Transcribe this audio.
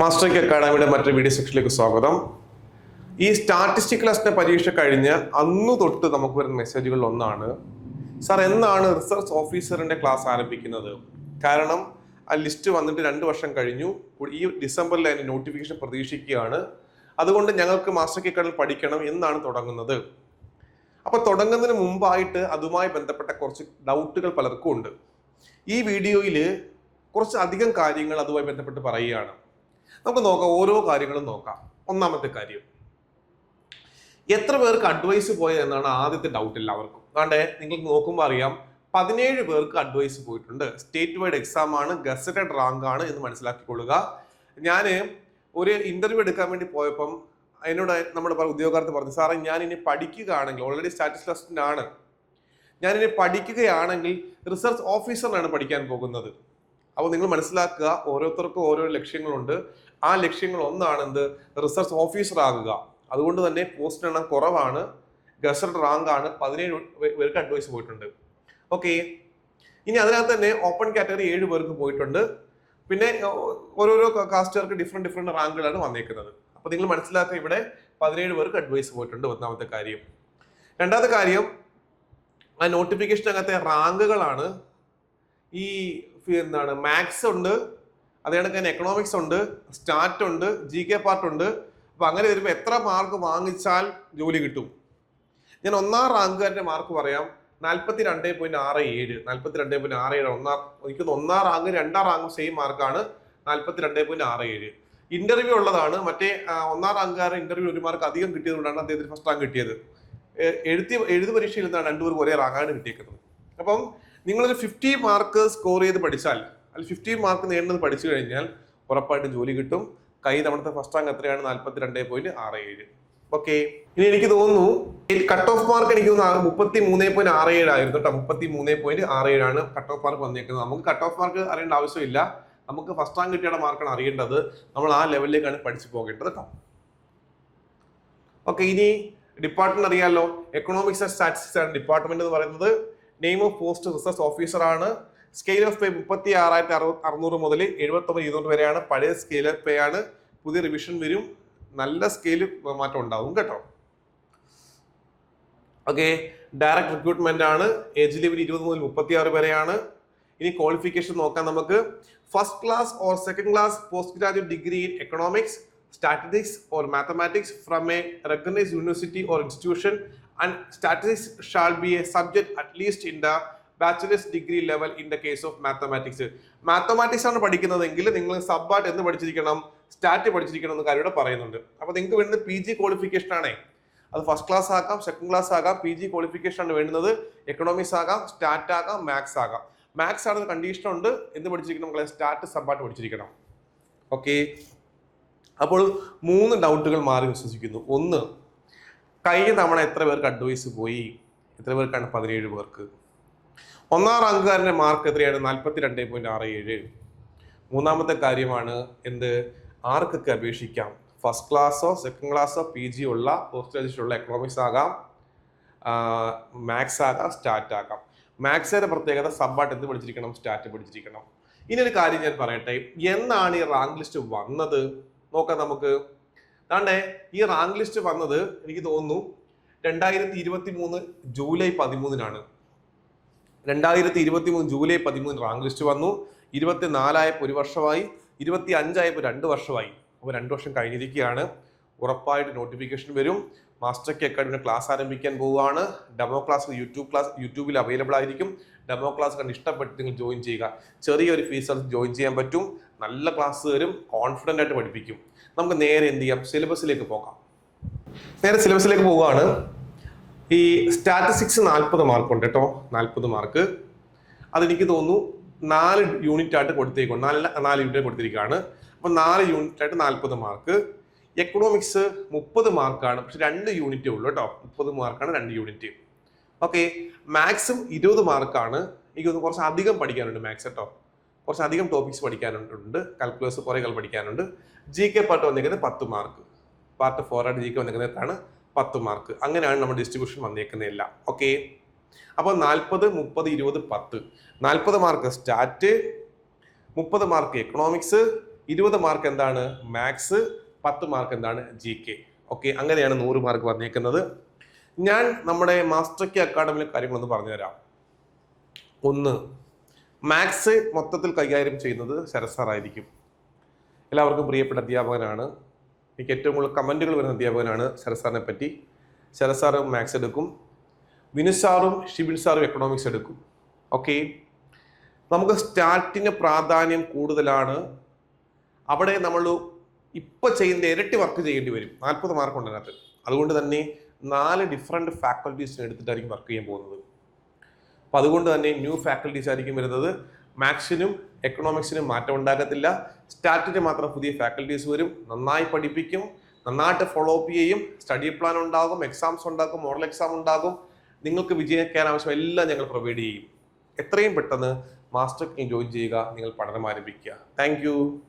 മാസ്റ്ററിക് അക്കാഡമിയുടെ മറ്റൊരു വീഡിയോ സെക്ഷനിലേക്ക് സ്വാഗതം. ഈ സ്റ്റാറ്റിസ്റ്റിക് അസിന്റെ പരീക്ഷ കഴിഞ്ഞ് അന്ന് തൊട്ട് നമുക്ക് വരുന്ന മെസ്സേജുകളിൽ ഒന്നാണ് സാർ എന്നാണ് റിസർച്ച് ഓഫീസറിന്റെ ക്ലാസ് ആരംഭിക്കുന്നത്? കാരണം ആ ലിസ്റ്റ് വന്നിട്ട് രണ്ട് വർഷം കഴിഞ്ഞു ഈ ഡിസംബറിൽ അതിന്റെ നോട്ടിഫിക്കേഷൻ പ്രതീക്ഷിക്കുകയാണ്. അതുകൊണ്ട് ഞങ്ങൾക്ക് മാസ്റ്റർ അക്കാഡമി പഠിക്കണം എന്നാണ് തുടങ്ങുന്നത്. അപ്പൊ തുടങ്ങുന്നതിന് മുമ്പായിട്ട് അതുമായി ബന്ധപ്പെട്ട കുറച്ച് ഡൗട്ടുകൾ പലർക്കും ഉണ്ട്. ഈ വീഡിയോയിൽ കുറച്ച് അധികം കാര്യങ്ങൾ അതുമായി ബന്ധപ്പെട്ട് പറയുകയാണ്. നമുക്ക് നോക്കാം ഓരോ കാര്യങ്ങളും നോക്കാം. ഒന്നാമത്തെ കാര്യം. എത്ര പേർക്ക് അഡ്വൈസ് പോയത് എന്നാണ് ആദ്യത്തെ ഡൗട്ട് എല്ലാവർക്കും. അതുകൊണ്ട് നിങ്ങൾക്ക് നോക്കുമ്പോൾ അറിയാം പതിനേഴ് പേർക്ക് അഡ്വൈസ് പോയിട്ടുണ്ട്. സ്റ്റേറ്റ് വൈഡ് എക്സാം ആണ് ഗസറ്റഡ് റാങ്ക് ആണ് എന്ന് മനസ്സിലാക്കിക്കൊള്ളുക. ഞാൻ ഒരു ഇന്റർവ്യൂ എടുക്കാൻ വേണ്ടി പോയപ്പം എന്നോട് നമ്മുടെ ഉദ്യോഗാർത്ഥി പറഞ്ഞു സാറേ ഞാൻ ഇനി പഠിക്കുകയാണെങ്കിൽ ഓൾറെഡി സ്റ്റാറ്റിസ്റ്റ് അസിസ്റ്റന്റ് ആണ്. ഞാൻ ഇനി പഠിക്കുകയാണെങ്കിൽ റിസർച്ച് ഓഫീസറിനാണ് പഠിക്കാൻ പോകുന്നത്. അപ്പോൾ നിങ്ങൾ മനസ്സിലാക്കുക ഓരോരുത്തർക്കും ഓരോ ലക്ഷ്യങ്ങളുണ്ട്. ആ ലക്ഷ്യങ്ങൾ ഒന്നാണ് എന്ത് റിസർച്ച് ഓഫീസർ ആകുക. അതുകൊണ്ട് തന്നെ പോസ്റ്റ് എണ്ണം കുറവാണ്. ഗസറ്റ് റാങ്ക് ആണ്. പതിനേഴ് പേർക്ക് അഡ്വൈസ് പോയിട്ടുണ്ട്. ഓക്കെ ഇനി അതിനകത്ത് തന്നെ ഓപ്പൺ കാറ്റഗറി ഏഴ് പേർക്ക് പോയിട്ടുണ്ട്. പിന്നെ ഓരോരോ കാസ്റ്റുകാർക്ക് ഡിഫറെന്റ് ഡിഫറെന്റ് റാങ്കുകളാണ് വന്നേക്കുന്നത്. അപ്പോൾ നിങ്ങൾ മനസ്സിലാക്കുക ഇവിടെ പതിനേഴ് പേർക്ക് അഡ്വൈസ് പോയിട്ടുണ്ട് ഒന്നാമത്തെ കാര്യം. രണ്ടാമത്തെ കാര്യം ആ നോട്ടിഫിക്കേഷനകത്തെ റാങ്കുകളാണ് ഈ എന്താണ് മാത്സ് ഉണ്ട്. അതേ കണക്ക് തന്നെ എക്കണോമിക്സ് ഉണ്ട് സ്റ്റാറ്റ് ഉണ്ട് ജി കെ പാർട്ട് ഉണ്ട്. അപ്പോൾ അങ്ങനെ വരുമ്പോൾ എത്ര മാർക്ക് വാങ്ങിച്ചാൽ ജോലി കിട്ടും? ഞാൻ ഒന്നാം റാങ്കുകാരന്റെ മാർക്ക് പറയാം. നാൽപ്പത്തി രണ്ട് പോയിന്റ് ആറ് ഏഴ്. നാൽപ്പത്തി രണ്ട് പോയിന്റ് ആറ് ഏഴ് ഒന്നാം എനിക്ക് ഒന്നാം റാങ്ക് രണ്ടാം റാങ്ക് സെയിം മാർക്കാണ് നാൽപ്പത്തി രണ്ട് പോയിന്റ് ആറ് ഏഴ്. ഇന്റർവ്യൂ ഉള്ളതാണ്. മറ്റേ ഒന്നാം റാങ്കുകാരൻ ഇന്റർവ്യൂ ഒരു മാർക്ക് അധികം കിട്ടിയതുകൊണ്ടാണ് അദ്ദേഹത്തിന് ഫസ്റ്റ് റാങ്ക് കിട്ടിയത്. എഴുതി എഴുതു പരീക്ഷയിൽ നിന്നാണ് രണ്ടുപേർക്ക് ഒരേ റാങ്കാണ് കിട്ടിയേക്കുന്നത്. അപ്പം നിങ്ങളൊരു ഫിഫ്റ്റി മാർക്ക് സ്കോർ ചെയ്ത് പഠിച്ചാൽ അല്ലെങ്കിൽ ഫിഫ്റ്റി മാർക്ക് നേടുന്നത് പഠിച്ചു കഴിഞ്ഞാൽ ഉറപ്പായിട്ട് ജോലി കിട്ടും. കൈ നമ്മുടെ ഫസ്റ്റ് റാങ്ക് എത്രയാണ്? നാൽപ്പത്തി രണ്ട് പോയിന്റ് ആറ് ഏഴ്. ഓക്കെ ഇനി എനിക്ക് തോന്നുന്നു കട്ട് ഓഫ് മാർക്ക് എനിക്ക് തോന്നുന്നു മുപ്പത്തി മൂന്ന് പോയിന്റ് ആറ് ഏഴ് ആയിരുന്നു കേട്ടോ. മുപ്പത്തി മൂന്ന് പോയിന്റ് ആറ് ഏഴാണ് കട്ട് ഓഫ് മാർക്ക് വന്നിരിക്കുന്നത് നമുക്ക് കട്ട് ഓഫ് മാർക്ക് അറിയേണ്ട ആവശ്യമില്ല. നമുക്ക് ഫസ്റ്റ് റാങ്ക് കിട്ടിയുടെ മാർക്കാണ് അറിയേണ്ടത്. നമ്മൾ ആ ലെവലിലേക്കാണ് പഠിച്ചു പോകേണ്ടത് കേട്ടോ. ഓക്കെ ഇനി ഡിപ്പാർട്ട്മെന്റ് അറിയാലോ. എക്കണോമിക്സ് ആൻഡ് സ്റ്റാറ്റിസ്റ്റിക്സ് ആണ് ഡിപ്പാർട്ട്മെന്റ് എന്ന് പറയുന്നത്. Name of post research officer ആണ്. സ്കെയിൽ ഓഫ് പേ മുപ്പത്തി ആറായിരത്തി അറു അറുന്നൂറ് മുതൽ എഴുപത്തൊമ്പത് ഇരുന്നൂറ് വരെയാണ് പഴയ സ്കെയിൽ ഓഫ് പേ ആണ്. പുതിയ റിവിഷൻ വരും. നല്ല സ്കെയിൽ മാറ്റം ഉണ്ടാവും കേട്ടോ. ഓക്കെ ഡയറക്ട് റിക്രൂട്ട്മെന്റ് ആണ്. ഏജ് ലിമിറ്റ് ഇരുപത് മുതൽ മുപ്പത്തി ആറ് വരെയാണ്. ഇനി ക്വാളിഫിക്കേഷൻ നോക്കാം നമുക്ക്. First class or second class post graduate degree in economics statistics or mathematics from a recognise university or institution and statistics shall be a subject at least in the bachelor's degree level in the case of mathematics mathematics ആണ് പഠിക്കുന്നതെങ്കിൽ നിങ്ങൾ സബ്ബായിട്ട് എന്ത് പഠിച്ചിരിക്കണം stat പഠിച്ചിരിക്കണം എന്ന് കാര്യം പറയുന്നുണ്ട്. അപ്പോൾ നിങ്ങൾക്ക് വേണ്ടത് പി ജി ക്വാളിഫിക്കേഷൻ ആണേ. അത് ഫസ്റ്റ് ക്ലാസ് ആകാം സെക്കൻഡ് ക്ലാസ് ആകാം പി ജി ക്വാളിഫിക്കേഷൻ ആണ് വേണ്ടുന്നത്. എക്കണോമിക്സ് ആകാം സ്റ്റാറ്റ് ആകാം മാത്സ് ആകാം. മാത്സ് ആണ് കണ്ടീഷൻ ഉണ്ട്. എന്ത് പഠിച്ചിരിക്കണം? മക്കളെ സ്റ്റാറ്റ് സബ്ബായിട്ട് പഠിച്ചിരിക്കണം. ഓക്കെ അപ്പോൾ മൂന്ന് ഡൗട്ടുകൾ മാറി വിശ്വസിക്കുന്നു. ഒന്ന് കഴിഞ്ഞ തവണ എത്ര പേർക്ക് അഡ്വൈസ് പോയി? എത്ര പേർക്കാണ് പതിനേഴ് പേർക്ക്? ഒന്നാം റാങ്കുകാരന്റെ മാർക്ക് എത്രയാണ് നാൽപ്പത്തി രണ്ട് പോയിന്റ് ആറ് ഏഴ്. മൂന്നാമത്തെ കാര്യമാണ് എന്ത്? ആർക്കൊക്കെ അപേക്ഷിക്കാം? ഫസ്റ്റ് ക്ലാസ്സോ സെക്കൻഡ് ക്ലാസ്സോ പി ജി ഉള്ള പോസ്റ്റ് ഗ്രാജുവേഷൻ ഉള്ള എക്കണോമിക്സ് ആകാം മാത്സ് ആകാം സ്റ്റാറ്റ് ആകാം. മാത്സിന്റെ പ്രത്യേകത സബ്ബാട്ട് എന്ത് പഠിച്ചിരിക്കണം? സ്റ്റാറ്റ് പഠിച്ചിരിക്കണം. ഇനി ഒരു കാര്യം ഞാൻ പറയട്ടെ. എന്നാണ് ഈ റാങ്ക് ലിസ്റ്റ് വന്നത്? നോക്കാം നമുക്ക്. താണ്ടേ ഈ റാങ്ക് ലിസ്റ്റ് വന്നത് എനിക്ക് തോന്നുന്നു രണ്ടായിരത്തി ഇരുപത്തി മൂന്ന് ജൂലൈ പതിമൂന്നിനാണ്. രണ്ടായിരത്തി ഇരുപത്തി മൂന്ന് ജൂലൈ പതിമൂന്ന് റാങ്ക് ലിസ്റ്റ് വന്നു. ഇരുപത്തി നാലായപ്പോൾ ഒരു വർഷമായി. ഇരുപത്തി അഞ്ചായപ്പോൾ രണ്ട് വർഷമായി. അപ്പോൾ രണ്ട് വർഷം കഴിഞ്ഞിരിക്കുകയാണ്. ഉറപ്പായിട്ട് നോട്ടിഫിക്കേഷൻ വരും. മാസ്റ്റർ കെ അക്കാഡമിയുടെ ക്ലാസ് ആരംഭിക്കാൻ പോവുകയാണ്. ഡെമോ ക്ലാസ് യൂട്യൂബ് ക്ലാസ് യൂട്യൂബിൽ അവൈലബിൾ ആയിരിക്കും. ഡെമോ ക്ലാസ് കണ്ട് ഇഷ്ടപ്പെട്ട് നിങ്ങൾ ജോയിൻ ചെയ്യുക. ചെറിയൊരു ഫീസ് ജോയിൻ ചെയ്യാൻ പറ്റും. നല്ല ക്ലാസ് തരും. കോൺഫിഡന്റ് ആയിട്ട് പഠിപ്പിക്കും. നമുക്ക് നേരെ എന്ത് ചെയ്യാം? സിലബസിലേക്ക് പോകാം. നേരെ സിലബസിലേക്ക് പോവുകയാണ്. ഈ സ്റ്റാറ്റിസ്റ്റിക്സ് നാൽപ്പത് മാർക്ക് ഉണ്ട് കേട്ടോ നാൽപ്പത് മാർക്ക് അതെനിക്ക് തോന്നുന്നു നാല് യൂണിറ്റ് ആയിട്ട് കൊടുത്തേക്കും നാല് നാല് യൂണിറ്റ് കൊടുത്തിരിക്കുകയാണ്. അപ്പം നാല് യൂണിറ്റ് ആയിട്ട് നാൽപ്പത് മാർക്ക് എക്കണോമിക്സ് മുപ്പത് മാർക്കാണ് പക്ഷെ രണ്ട് യൂണിറ്റ് ഉള്ളൂ കേട്ടോ മുപ്പത് മാർക്കാണ് രണ്ട് യൂണിറ്റ് ഓക്കെ മാത്സും ഇരുപത് മാർക്കാണ് എനിക്ക് തോന്നുന്നു കുറച്ച് അധികം പഠിക്കാനുണ്ട് മാത്സ് കേട്ടോ കുറച്ച് അധികം ടോപ്പിക്സ് പഠിക്കാനുണ്ട്. കാൽക്കുലേഴ്സ് കുറേ കൾ പഠിക്കാനുണ്ട്. ജി കെ പാർട്ട് വന്നിരിക്കുന്നത് പത്ത് മാർക്ക് പാർട്ട് ഫോർ ആയിട്ട് ജി കെ വന്നിരിക്കുന്നതാണ് പത്ത് മാർക്ക് അങ്ങനെയാണ് നമ്മുടെ ഡിസ്ട്രിബ്യൂഷൻ വന്നേക്കുന്നതെല്ലാം ഓക്കെ അപ്പോൾ നാൽപ്പത് മുപ്പത് ഇരുപത് പത്ത്. നാൽപ്പത് മാർക്ക് സ്റ്റാറ്റ് മുപ്പത് മാർക്ക് എക്കണോമിക്സ് ഇരുപത് മാർക്ക് എന്താണ്? മാത്സ് പത്ത് മാർക്ക് എന്താണ്? ജി കെ ഓക്കെ അങ്ങനെയാണ് നൂറ് മാർക്ക് വന്നേക്കുന്നത്. ഞാൻ നമ്മുടെ മാസ്റ്റർ കെ അക്കാഡമിയിലെ കാര്യങ്ങളൊന്ന് പറഞ്ഞുതരാം. ഒന്ന് മാത്സ് മൊത്തത്തിൽ കൈകാര്യം ചെയ്യുന്നത് ശരസാറായിരിക്കും സാറായിരിക്കും എല്ലാവർക്കും പ്രിയപ്പെട്ട അധ്യാപകനാണ്. എനിക്ക് ഏറ്റവും കൂടുതൽ കമന്റുകൾ വരുന്ന അധ്യാപകനാണ് ശരത് സാറിനെ പറ്റി. ശരത് സാറ് മാത്സ് എടുക്കും. വിനു സാറും ഷിബിൻ സാറും എക്കണോമിക്സ് എടുക്കും. ഓക്കെ നമുക്ക് സ്റ്റാറ്റിന് പ്രാധാന്യം കൂടുതലാണ്. അവിടെ നമ്മൾ ഇപ്പോൾ ചെയ്യുന്ന ഇരട്ടി വർക്ക് ചെയ്യേണ്ടി വരും. നാൽപ്പത് മാർക്ക് ഉണ്ട് അതിനകത്ത്. അതുകൊണ്ട് തന്നെ നാല് ഡിഫറെന്റ് ഫാക്കൽറ്റീസിനെ എടുത്തിട്ടായിരിക്കും വർക്ക് ചെയ്യാൻ പോകുന്നത്. അപ്പം അതുകൊണ്ട് തന്നെ ന്യൂ ഫാക്കൽറ്റീസ് ആയിരിക്കും വരുന്നത്. മാത്സിനും എക്കണോമിക്സിനും മാറ്റം ഉണ്ടാകത്തില്ല. സ്റ്റാറ്റിന് മാത്രം പുതിയ ഫാക്കൽറ്റീസ് വരും. നന്നായി പഠിപ്പിക്കും. നന്നായിട്ട് ഫോളോ അപ്പ് ചെയ്യും. സ്റ്റഡി പ്ലാൻ ഉണ്ടാകും. എക്സാംസ് ഉണ്ടാകും. മോറൽ എക്സാം ഉണ്ടാകും. നിങ്ങൾക്ക് വിജയിക്കാൻ ആവശ്യം എല്ലാം ഞങ്ങൾ പ്രൊവൈഡ് ചെയ്യും. എത്രയും പെട്ടെന്ന് മാസ്റ്റർ ജോയിൻ ചെയ്യുക. നിങ്ങൾ പഠനം ആരംഭിക്കുക. താങ്ക്